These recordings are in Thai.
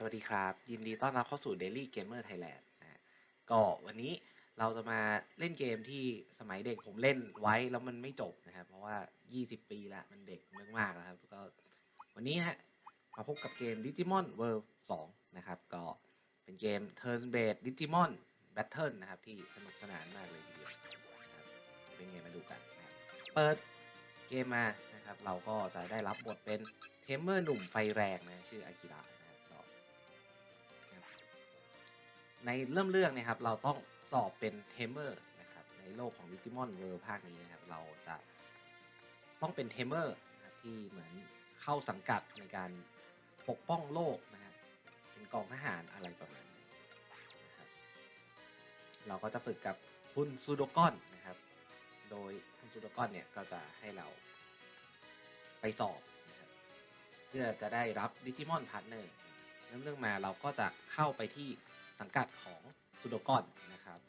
สวัสดีครับ ยินดีต้อนรับเข้าสู่ Daily Gamer Thailand นะก็วันนี้เราจะมาเล่นเกมที่สมัยเด็กผมเล่นไว้แล้วมันไม่จบนะครับ เพราะว่า 20 ปีล้วมันเด็กมากๆแล้วครับก็วันนี้ฮะมาพบกับเกม Digimon World 2 นะครับ ก็เป็นเกม Turn Based Digimon Battle นะครับ ที่สนุกสนานมากเลยทีเดียวนะครับเป็นไงมาดูกันนะครับเปิดเกมมานะครับ เราก็จะได้รับบทเป็นเทมเมอร์หนุ่มไฟแรงนะชื่ออากิระ ในเริ่มเรื่องนะครับ เราต้องสอบเป็นเทมเมอร์นะครับ ในโลกของดิจิมอนเวิร์ภาคนี้นะครับ เราจะต้องเป็นเทมเมอร์ที่เหมือนเข้าสังกัดในการปกป้องโลกนะฮะเป็นกองทหารอะไรประมาณนี้นะครับเราก็จะฝึกกับคุณซูโดกอนนะครับ โดยคุณซูโดกอนเนี่ยก็จะให้เราไปสอบนะครับเพื่อจะได้รับดิจิมอนพาร์ทเนอร์เริ่มเรื่องมาเราก็จะเข้าไปที่ สังกัดของซูโดกอนนะครับ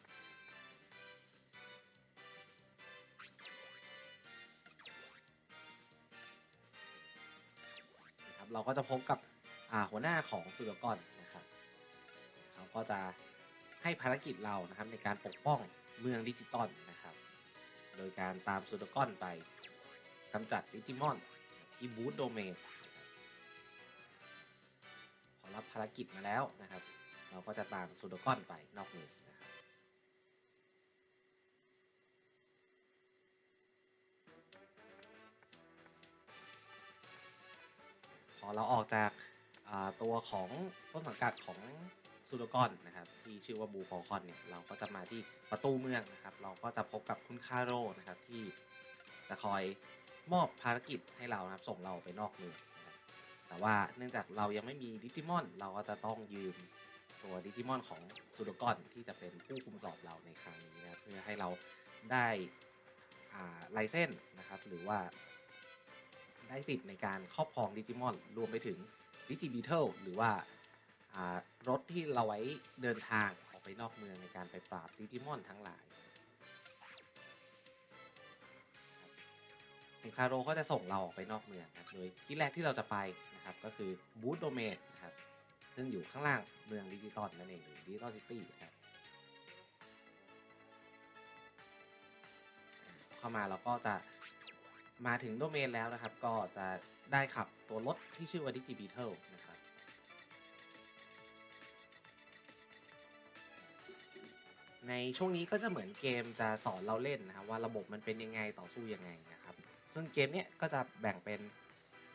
นะครับ เราก็จะพบกับหัวหน้าของซูโดกอนนะครับเขาก็จะให้ภารกิจเรานะครับในการปกป้องเมืองดิจิตอลนะครับ โดยการตามซูโดกอนไปกำจัดดิจิมอนที่บูธโดเมนพอรับภารกิจมาแล้วนะครับ เราก็จะตามซูโดกอนไปนอกเมืองนะครับพอเราออกจากาตัวของต้นสังกัดของซูโดกอนนะครับที่ชื่อว่าบูฟอลคอนเนี่ยเราก็จะมาที่ประตูเมืองนะครับ เราก็จะพบกับคุณคาโร่นะครับที่จะคอยมอบภารกิจให้เรานะครับส่งเราไปนอกเมืองแต่ว่าเนื่องจากเรายังไม่มีดิจิมอน เราก็จะต้องยืม ตัวดิจิมอนของซูดกอนที่จะเป็นผู้คุมสอบเราในครั้งนี้นะเพื่อให้เราได้อ่าไลเซนนะครับหรือว่าได้สิทธิ์ในการครอบครองดิจิมอนรวมไปถึงดิจิบิเทิลหรือว่าารถที่เราไว้เดินทางออกไปนอกเมืองในการไปปราบดิจิมอนทั้งหลายถึงคาโรก็จะส่งเราออกไปนอกเมืองครับโดยที่แรกที่เราจะไปนะครับก็คือบูธโดเมนนะครับ ซึ่งอยู่ข้างล่างเมืองดิจิตอลนั่นเองหรือดิจิตอลซิตี้ครับเข้ามาเราก็จะมาถึงโดเมนแล้วนะครับ ก็จะได้ขับตัวรถที่ชื่อว่า Digi Beetle นะครับในช่วงนี้ก็จะเหมือนเกมจะสอนเราเล่นนะครับว่าระบบมันเป็นยังไงต่อสู้ยังไงนะครับ ซึ่งเกมเนี้ยก็จะแบ่งเป็น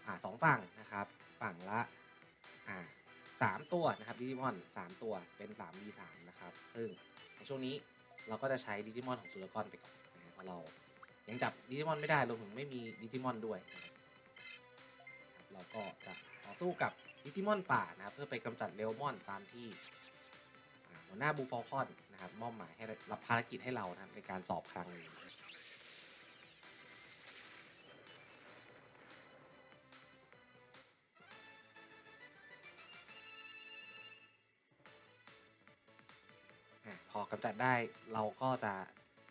อ่าสองฝั่งนะครับ ฝั่งละอ่า สามตัวนะครับดิจิมอนสามตัวเป็น3 v 3นะครับ ซึ่งในช่วงนี้เราก็จะใช้ดิจิมอนของซูรกอนไปก่อนนะครับเพราะเรายังจับดิจิมอนไม่ได้รวมถึงไม่มีดิจิมอนด้วยนะครับเราก็จะต่อสู้กับดิจิมอนป่านะครับเพื่อไปกำจัดเรลมอนตามที่หัวหน้าบูฟอลคอนนะครับมอบหมายให้รับภารกิจให้เรานะครับในการสอบครั้งนี้ พอกำจัดได้เราก็จะ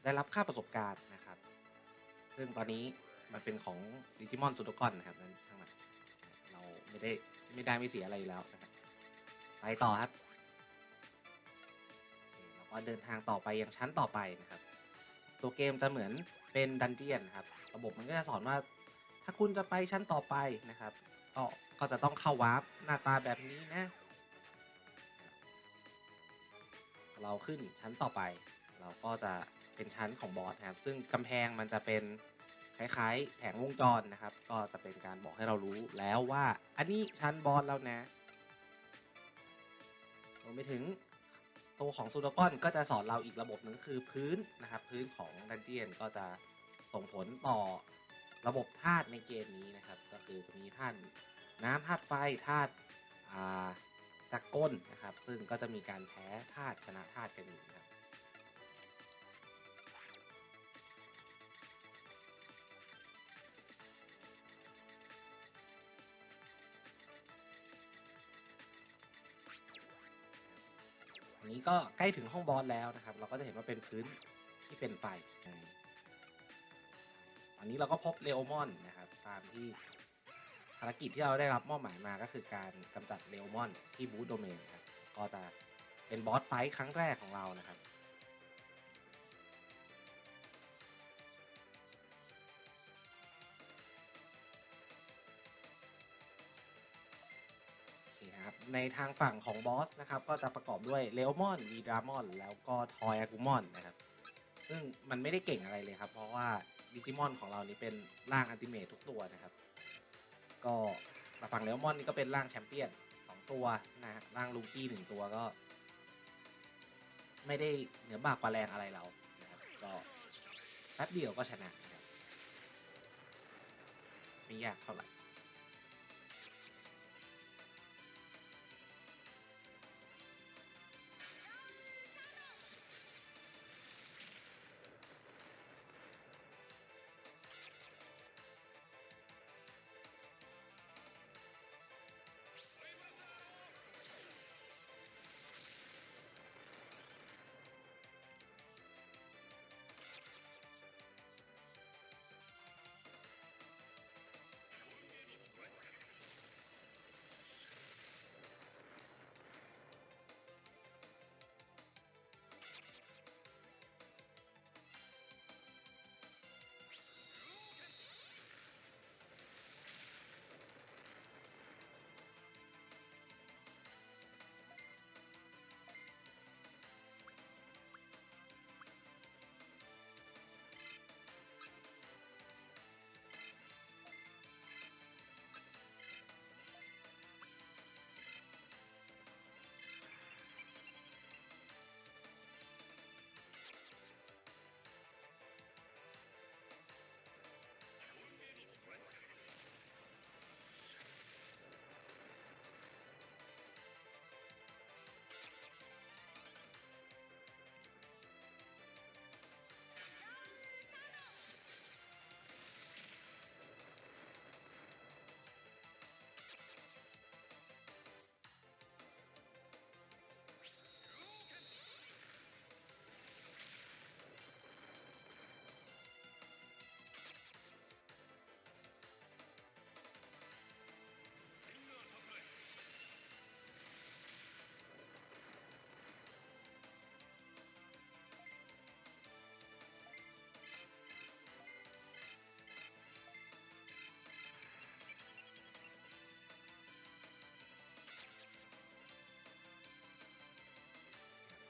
ได้รับค่าประสบการณ์นะครับ ซึ่งตอนนี้มันเป็นของดิจิมอนซูโดกอนนะครับนั้นทั้งหมดเราไม่ได้ไม่ได้ไม่เสียอะไรอยู่แล้วนะครับไปต่อครับเราก็เดินทางต่อไปยังชั้นต่อไปนะครับ ตัวเกมจะเหมือนเป็นดันเจียนนะครับ ระบบมันก็จะสอนว่า ถ้าคุณจะไปชั้นต่อไปนะครับก็ก็จะต้องเข้าวาร์ปหน้าตาแบบนี้นะ เราขึ้นชั้นต่อไป เราก็จะเป็นชั้นของบอสนะครับ ซึ่งกำแพงมันจะเป็นคล้ายๆ แผงวงจรนะครับ ก็จะเป็นการบอกให้เรารู้แล้วว่า อันนี้ชั้นบอสแล้วนะรวมไปถึงตัวของซูดากอนก็จะสอนเราอีกระบบหนึ่งคือพื้นนะครับ พื้นของดันเจียนก็จะส่งผลต่อระบบธาตุในเกมนี้นะครับ ก็คือจะมีธาตุน้ำธาตุไฟธาตุ อ่ากก้นนะครับ ซึ่งก็จะมีการแพ้ธาตุชนะธาตุกันอยู่ครับอันนี้ก็ใกล้ถึงห้องบอสแล้วนะครับ เราก็จะเห็นว่าเป็นพื้นที่เป็นไฟอันนี้เราก็พบเลโอมอนนะครับตามที่ารกิจที่เราได้รับมอบหมายมาก็คือการกำจัดเลโอมอนที่บูธโดเมนครับก็จะเป็นบอสไฟท์ครั้งแรกของเรานะครับครับในทางฝั่งของบอสนะครับก็จะประกอบด้วยเลโอมอนดีดรามอนแล้วก็ทอยอากุมอนนะครับ ซึ่งมันไม่ได้เก่งอะไรเลยครับ เพราะว่าดิจิมอนของเรานี่เป็นร่างอันติเมททุกตัวนะครับ ก็ฝั่งเลมอนนี่ก็เป็นร่างแชมเปี้ยนสองตัวนะฮะร่างลูกี้หนึ่งตัวก็ ไม่ได้เหนือบากกว่าแรงอะไรเรานะครับก็แป๊บเดียวก็ชนะนะครับไม่ยากเท่าไหร่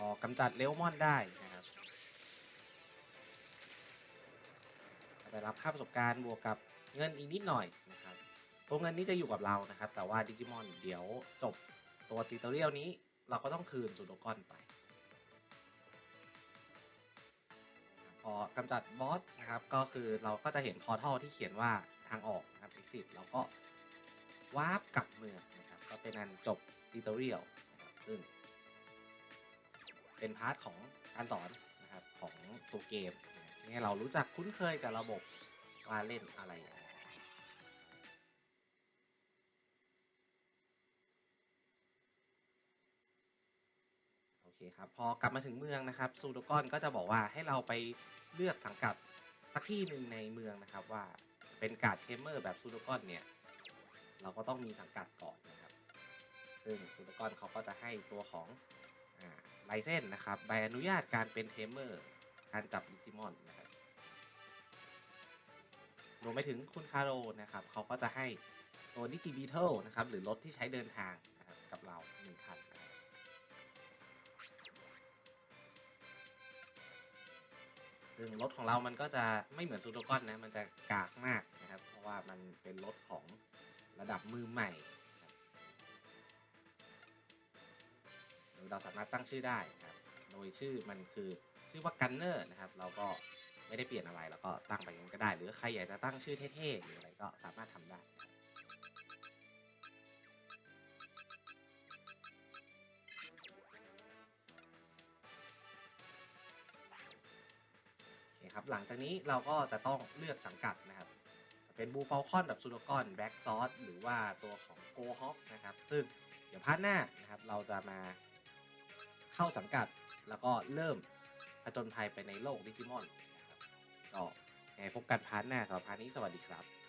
พอกำจัดเลโอมอนได้นะครับได้รับค่าประสบการณ์บวกกับเงินอีกนิดหน่อยนะครับตัวเงินนี้จะอยู่กับเรานะครับ แต่ว่าดิจิมอนเดี๋ยวจบตัวติเตอรียลนี้เราก็ต้องคืนซูโดกอนไป พอกำจัดบอสนะครับ ก็คือเราก็จะเห็นพอทัลที่เขียนว่าทางออกนะครับ exit แล้วก็วาร์ปกลับเมืองนะครับ ก็เป็นอันจบติตอรียลนะครับซึ่ง เป็นพาร์ทของการสอนนะครับของตัวเกมนะครับให้เรารู้จักคุ้นเคยกับระบบว่าเล่นอะไรโอเคครับพอกลับมาถึงเมืองนะครับซูโดกอนก็จะบอกว่าให้เราไปเลือกสังกัดสักที่หนึ่งในเมืองนะครับว่าเป็นการ์ดเทมเมอร์แบบซูโดกอนเนี่ยเราก็ต้องมีสังกัดก่อนนะครับ ซึ่งซูโดกอนเขาก็จะให้ตัวของ ไลเซนนะครับใบอนุญาตการเป็นเทมเมอร์ การจับดิจิมอนนะครับรวมไปถึงคุณคาโรนะครับเขาก็จะให้ตัวดิจิบีเทลนะครับหรือรถที่ใช้เดินทางนะครับกับเราหนึ่งคันนะครับซึ่งรถของเรามันก็จะไม่เหมือนซูโดกอนนะ มันจะกากมากนะครับ เพราะว่ามันเป็นรถของระดับมือใหม่ เราสามารถตั้งชื่อได้นะครับ โดยชื่อมันคือชื่อว่ากันเนอร์นะครับ เราก็ไม่ได้เปลี่ยนอะไรแล้วก็ตั้งไปงั้นก็ได้ หรือใครอยากจะตั้งชื่อเท่ๆหรืออะไรก็สามารถทำได้ครับโอเคครับหลังจากนี้เราก็จะต้องเลือกสังกัดนะครับ เป็นบูฟอลคอนแบบซูโดกอนแบ็กซอสหรือว่าตัวของโกฮอ k นะครับ ซึ่งเดี๋ยวพาร์ทหน้านะครับ เราจะมา เข้าสังกัดแล้วก็เริ่มผจญภัยไปในโลกดิจิมอนนะครับก็ไงพบกันพาร์ทหน้าสำหรับพาร์ทนี้สวัสดีครับ